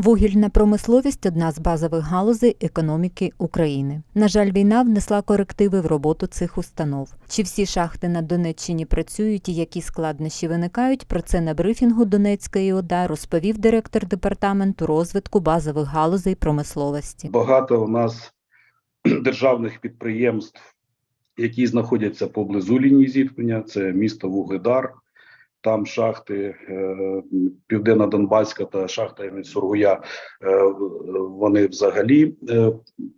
Вугільна промисловість одна з базових галузей економіки України. На жаль, війна внесла корективи в роботу цих установ. Чи всі шахти на Донеччині працюють і які складнощі виникають? Про це на брифінгу Донецької ОДА розповів директор департаменту розвитку базових галузей промисловості. Багато у нас державних підприємств, які знаходяться поблизу лінії зіткнення. Це місто Вугледар, там шахти е, Південна Донбаська та шахта Сургуя. е, Вони взагалі е,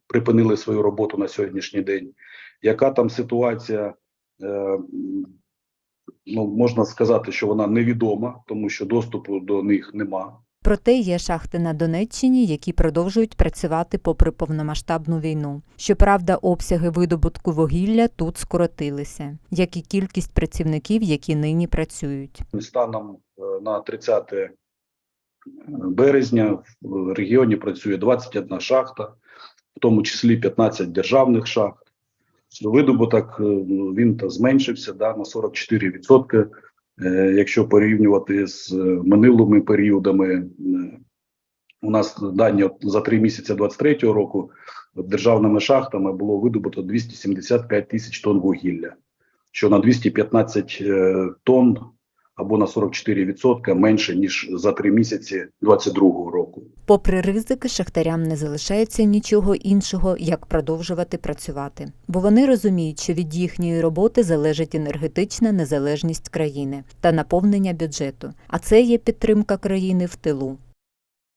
припинили свою роботу на сьогоднішній день. Яка там ситуація? Ну, можна сказати, що вона невідома, тому що доступу до них нема. Проте є шахти на Донеччині, які продовжують працювати попри повномасштабну війну. Щоправда, обсяги видобутку вугілля тут скоротилися, як і кількість працівників, які нині працюють. Станом е, на 30 березня в регіоні працює 21 шахта, в тому числі 15 державних шахт. Видобуток е, ну, він та зменшився да, на 44%. Е, Якщо порівнювати з е, минулими періодами, е, у нас дані за три місяці 23-го року державними шахтами було видобуто 275 тисяч тонн вугілля, що на 215 е, тонн або на 44% менше ніж за три місяці 22-го року. Попри ризики, шахтарям не залишається нічого іншого, як продовжувати працювати, бо вони розуміють, що від їхньої роботи залежить енергетична незалежність країни та наповнення бюджету. А це є підтримка країни в тилу.